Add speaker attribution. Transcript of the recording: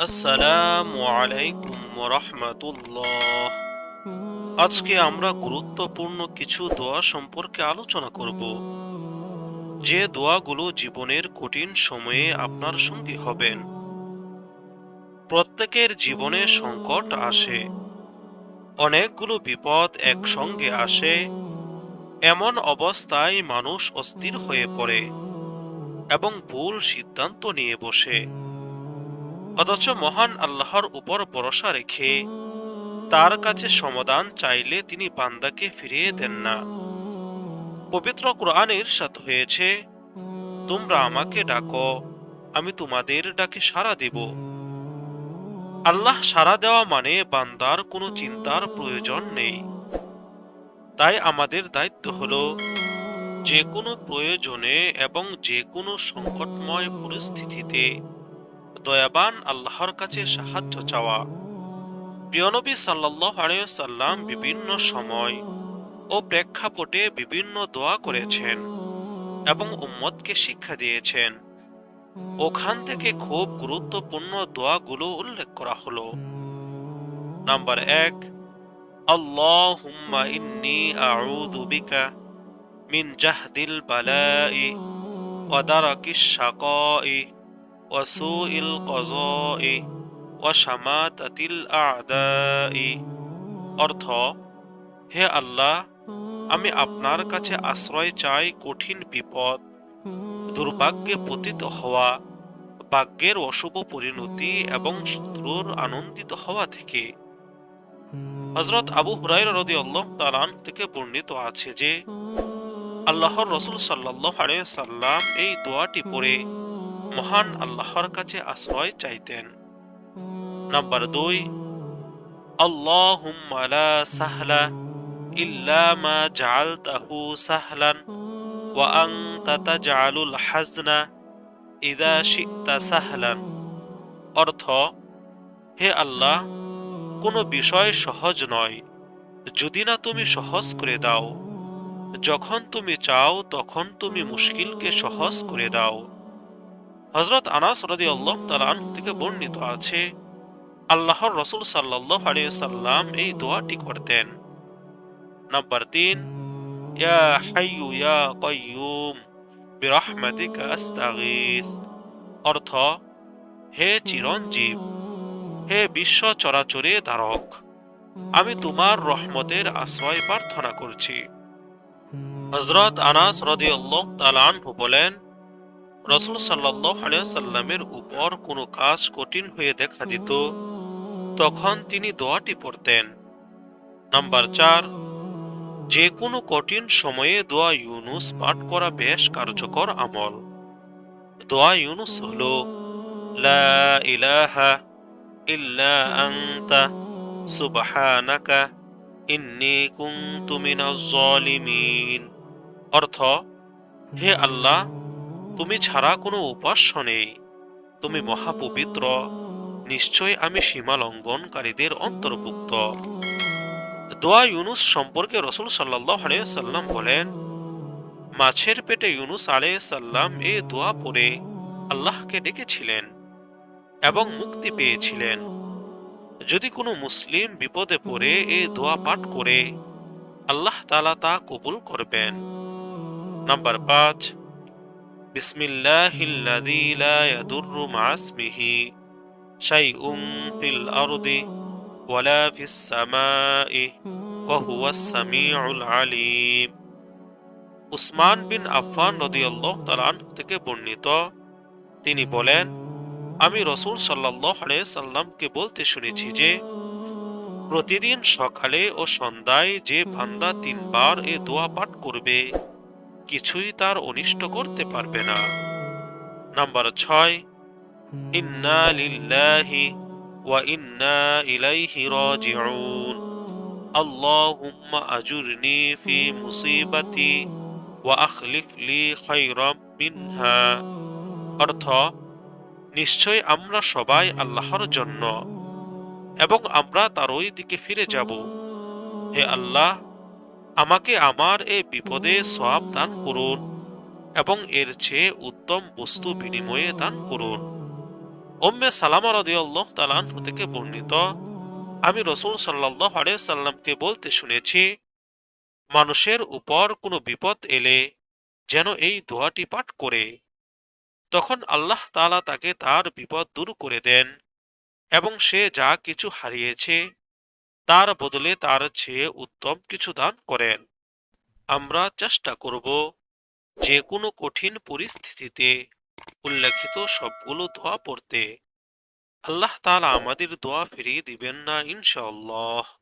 Speaker 1: আসসালামু আলাইকুম রহমতুল্লাহ। আজকে আমরা গুরুত্বপূর্ণ কিছু দোয়া সম্পর্কে আলোচনা করব। যে দোয়াগুলো জীবনের কঠিন সময়ে আপনার সঙ্গী হবেন। প্রত্যেকের জীবনে সংকট আসে। অনেকগুলো বিপদ একসঙ্গে আসে। এমন অবস্থায় মানুষ অস্থির হয়ে পড়ে এবং ভুল সিদ্ধান্ত নিয়ে বসে। অথচ মহান আল্লাহর উপর ভরসা রেখে তার কাছে সমাধান চাইলে তিনি বান্দাকে ফিরিয়ে দেন না। পবিত্র কোরআনের সাথ হয়েছে, তোমরা আমাকে ডাকো, আমি তোমাদের ডাকে সাড়া দেব। আল্লাহ সাড়া দেওয়া মানে বান্দার কোনো চিন্তার প্রয়োজন নেই। তাই আমাদের দায়িত্ব হল যে কোনো প্রয়োজনে এবং যে কোনো সংকটময় পরিস্থিতিতে দয়াবান আল্লাহর কাছে সাহায্য চাওয়া। প্রিয়নবী সাল্লাহ সাল্লাম বিভিন্ন সময় ও প্রেক্ষাপটে বিভিন্ন দোয়া করেছেন এবং উম্মতকে শিক্ষা দিয়েছেন। ওখান থেকে খুব গুরুত্বপূর্ণ দোয়াগুলো উল্লেখ করা হলো। নাম্বার এক ইন্নি আউযু বিকা মিন জাহদিল বালাই দারাকিশ শাকাই وسوء القضاء وشماتة الأعداء অর্থ হে আল্লাহ আমি আপনার কাছে আশ্রয় চাই কঠিন বিপদ দুর্ভাগ্যে পতিত হওয়া ভাগ্যের অশুভ পরিণতি এবং শত্রুর আনন্দিত হওয়া থেকে হজরত আবু হুরাই রদি আল্লাহ তালান থেকে বর্ণিত আছে যে আল্লাহর রসুল সাল্লাহ সাল্লাম এই দোয়াটি পড়ে মহান আল্লাহর কাছে আশ্রয় চাইতেন। নাম্বার দুই, আল্লাহুম্মা লা সাহলা ইল্লা মা জাআলতাহু সাহলান ওয়া আনতা তাজআলুল হাজনা ইদা শি'তা সাহলান। অর্থ, হে আল্লাহ, কোনো বিষয় সহজ নয়। যদি না তুমি সহজ করে দাও, যখন তুমি চাও তখন তুমি মুশকিলকে সহজ করে দাও। হজরত আনাস রদি আল্লাহ তালান থেকে বর্ণিত আছে, আল্লাহর রসুল সাল্লাহ সাল্লাম এই দোয়াটি করতেন। নাম্বার তিন, ইয়া হাইয়ু ইয়া কয়ুম আস্তাগীস। অর্থ, হে চিরঞ্জীব, হে বিশ্ব চরাচরে ধারক আমি তোমার রহমতের আশ্রয় প্রার্থনা করছি। হজরত আনাস রদি আল্লাহ তালান বলেন রসুল সাল্লামের উপর কোনো কাজ কঠিন হয়ে দেখা দিত। তখন তিনি দোয়াটি পড়তেন। নাম্বার চার, যে কোনো কঠিন সময়ে দোয়া ইউনুস পাঠ করা বেশ কার্যকর আমল। দোয়া ইউনুস হল, লা ইলাহা ইল্লা অর্থ, হে আল্লাহ তুমি ছাড়া কোনো উপাস্য নেই। তুমি মহাপবিত্র। নিশ্চয় আমি সীমা লঙ্ঘনকারীদের অন্তর্ভুক্ত। দোয়া ইউনুস সম্পর্কে রসুল সাল্লাহ সাল্লাম বলেন, মাছের পেটে ইউনুস আলে সাল্লাম এ দোয়া পড়ে আল্লাহকে ডেকেছিলেন এবং মুক্তি পেয়েছিলেন। যদি কোনো মুসলিম বিপদে পড়ে এ দোয়া পাঠ করে, আল্লাহ তালা তা কবুল করবেন। নাম্বার পাঁচ বিসমিল্লাহিল্লাযী লা ইয়াদুররু মা'আসমিহি শাইউম ফিল আরদি ওয়ালা ফিস সামাই ওয়া হুয়াস সামিউল আলীম। উসমান বিন আফফান রাদিয়াল্লাহু তালান থেকে বর্ণিত, তিনি বলেন, আমি রসুল সাল্লাহ সাল্লামকে বলতে শুনেছি যে, প্রতিদিন সকালে ও সন্ধ্যায় যে ভান্দা তিনবার এ দোয়া পাঠ করবে কিছুই তার অনিষ্ট করতে পারবে না। নাম্বার ছয়, ইন্না লিল্লাহি ওয়া ইন্না ফি মুসিবাতি ওয়া মিনহা। অর্থ, নিশ্চয় আমরা সবাই আল্লাহর জন্য এবং আমরা তারই দিকে ফিরে যাব। হে আল্লাহ আমাকে আমার এই বিপদে সব দান করুন এবং এর চেয়ে উত্তম বস্তু বিনিময়ে দান করুন। ওম্মে সালামা রদিয়াল্লাহ তালান থেকে বর্ণিত, আমি রসুল সাল্লাহ সাল্লামকে বলতে শুনেছি, মানুষের উপর কোনো বিপদ এলে যেন এই দোয়াটি পাঠ করে। তখন আল্লাহ তাআলা তাকে তার বিপদ দূর করে দেন এবং সে যা কিছু হারিয়েছে তার বদলে তার চেয়ে উত্তম কিছু দান করেন। আমরা চেষ্টা করব যে কোনো কঠিন পরিস্থিতিতে উল্লেখিত সবগুলো দোয়া পড়তে। আল্লাহ তালা আমাদের দোয়া ফিরিয়ে দিবেন না ইনশাআল্লাহ।